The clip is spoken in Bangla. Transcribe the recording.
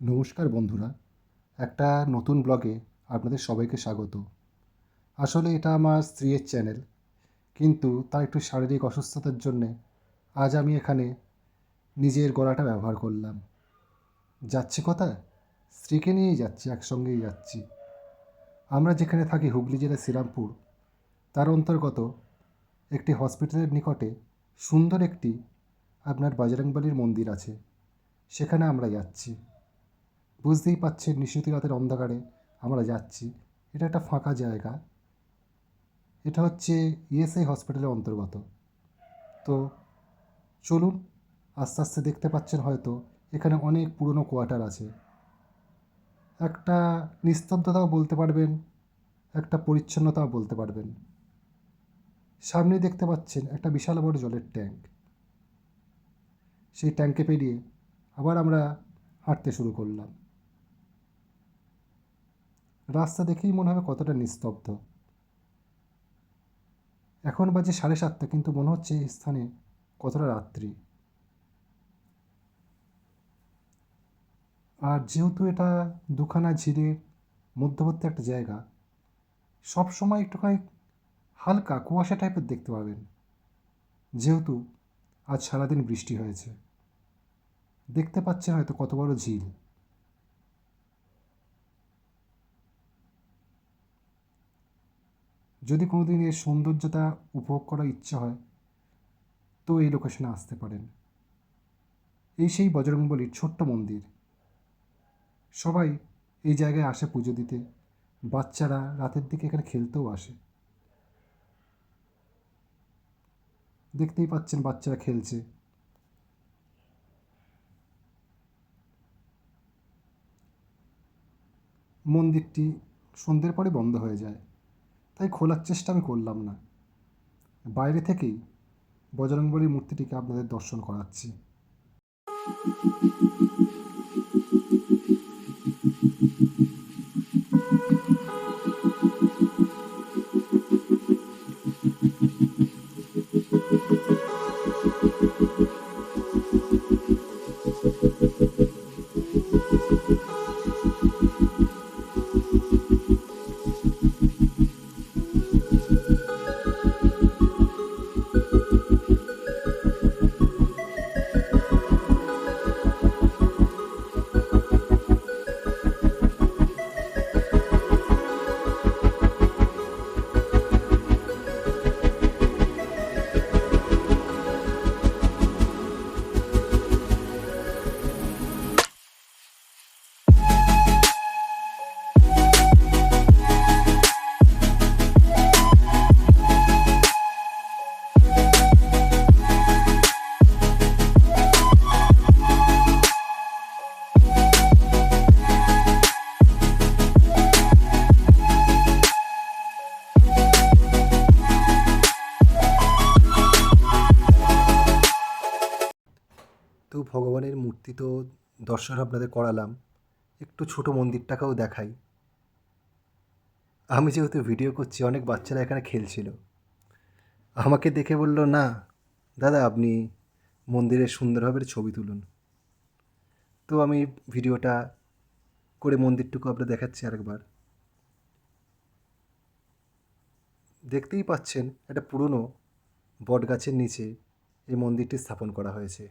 নমস্কার বন্ধুরা, একটা নতুন ব্লগে আপনাদের সবাইকে স্বাগত। আসলে এটা আমার স্ত্রীর চ্যানেল, কিন্তু তার একটু শারীরিক অসুস্থতার জন্যে আজ আমি এখানে নিজের গলাটা ব্যবহার করলাম। যাচ্ছি কোথায়? স্ত্রীকে নিয়েই যাচ্ছি, একসঙ্গেই যাচ্ছি। আমরা যেখানে থাকি হুগলি জেলার শ্রীরামপুর, তার অন্তর্গত একটি হসপিটালের নিকটে সুন্দর একটি আপনার বজরংবলির মন্দির আছে, সেখানে আমরা যাচ্ছি। বুঝতেই পাচ্ছেন নিশুতি রাতের অন্ধকারে আমরা যাচ্ছি। এটা একটা ফাঁকা জায়গা। এটা হচ্ছে ইএসআই হসপিটালের অন্তর্গত। তো চলুন, আস্তে আস্তে দেখতে পাচ্ছেন হয়তো এখানে অনেক পুরনো কোয়ার্টার আছে। একটা নিস্তব্ধতাও বলতে পারবেন, একটা পরিচ্ছন্নতাও বলতে পারবেন। সামনে দেখতে পাচ্ছেন একটা বিশাল বড় জলের ট্যাঙ্ক। সেই ট্যাঙ্কে পেরিয়ে আবার আমরা হাঁটতে শুরু করলাম। রাস্তা দেখেই মনে হবে কতটা নিস্তব্ধ। এখন বাজে সাড়ে সাতটা, কিন্তু মনে হচ্ছে এই স্থানে কতটা রাত্রি। আর যেহেতু এটা দুখানা ঝিলের মধ্যবর্তী একটা জায়গা সব সময় একটুখানি হালকা কুয়াশা টাইপের দেখতে পাবেন। যেহেতু আজ সারাদিন বৃষ্টি হয়েছে। দেখতে পাচ্ছেন হয়তো কত বড় ঝিল। যদি কোনোদিন এর সৌন্দর্যতা উপভোগ করার ইচ্ছা হয়, তো এই লোকেশনে আসতে পারেন। এই সেই বজরংবলির ছোট্ট মন্দির। সবাই এই জায়গায় আসে পুজো দিতে। বাচ্চারা রাতের দিকে এখানে খেলতেও আসে। দেখতেই পাচ্ছেন বাচ্চারা খেলছে। মন্দিরটি সন্ধ্যের পরে বন্ধ হয়ে যায়। তাই খোলার চেষ্টা আমি করলাম না। বাইরে থেকেই বজরংবলীর মূর্তিটিকে আপনাদের দর্শন করাচ্ছি। তো ভগবানের মূর্তি তো দর্শন আপনাদের করালাম, একটু ছোট মন্দিরটাকেও দেখাই। আমি যেহেতু ভিডিও করছি, অনেক বাচ্চারা এখানে খেলছিল। আমাকে দেখে বলল, না, দাদা, আপনি মন্দিরের সুন্দরভাবে ছবি তুলুন। তো আমি ভিডিওটা করে মন্দিরটুকু আপনার দেখাচ্ছি আরেকবার। দেখতেই পাচ্ছেন, একটা পুরনো বট গাছের নিচে এই মন্দিরটি স্থাপন করা হয়েছে।